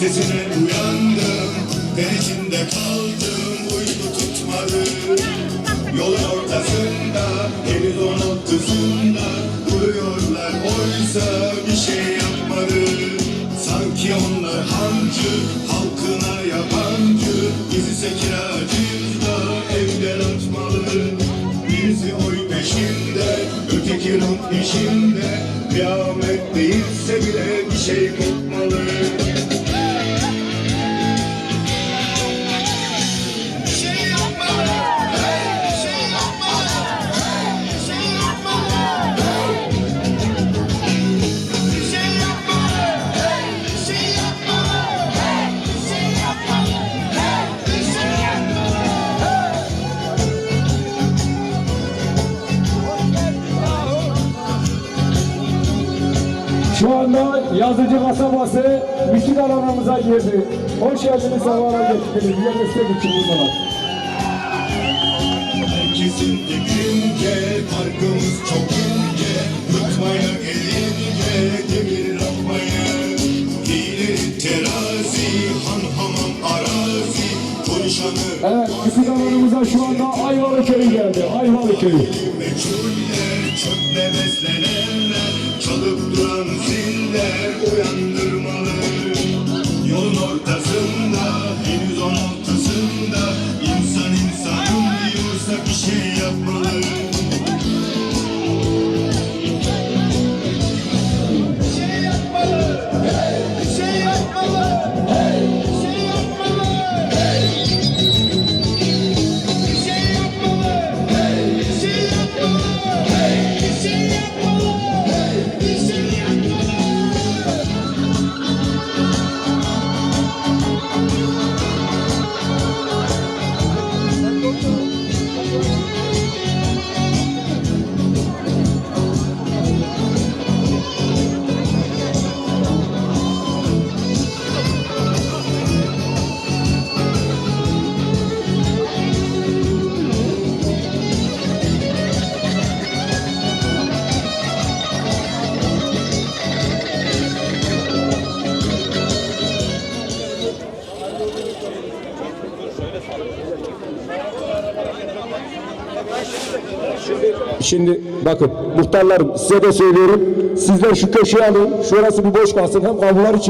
Sesine uyandım Ter içinde kaldım Uyku tutmadı Yolun ortasında Henüz on ortasında Duruyorlar. Oysa bir şey yapmadı Sanki onlar hancı Halkına yabancı. Biz ise kiracıyız da Evden atmalı. Birisi oy peşinde Öteki rant peşinde. Kıyamet değilse bile Bir şey kopmalı Şu anda yazıcı kasabası müzik alanımıza girdi. Hoş geldiniz, sabahlar getirdiniz. Bize destek için buradalar. Herkesin dibince Farkımız çok ince Yutmaya gelince Demir yapmaya Hile terazi Han hamam arazi Konuşanı Evet, müzik alanımıza şu anda Ayvalı Köyü geldi. Ayvalı Köyü. Meçhuller çöple beslenenler Çalıp duran ziller uyandırmalı. Yolun ortasında henüz on altısında İnsan insanım diyorsa bir şey yapmalı Şimdi bakın muhtarlarım size de söylüyorum. Sizler şu köşeye alın. Şurası bir boş kalsın. Hem kapılar için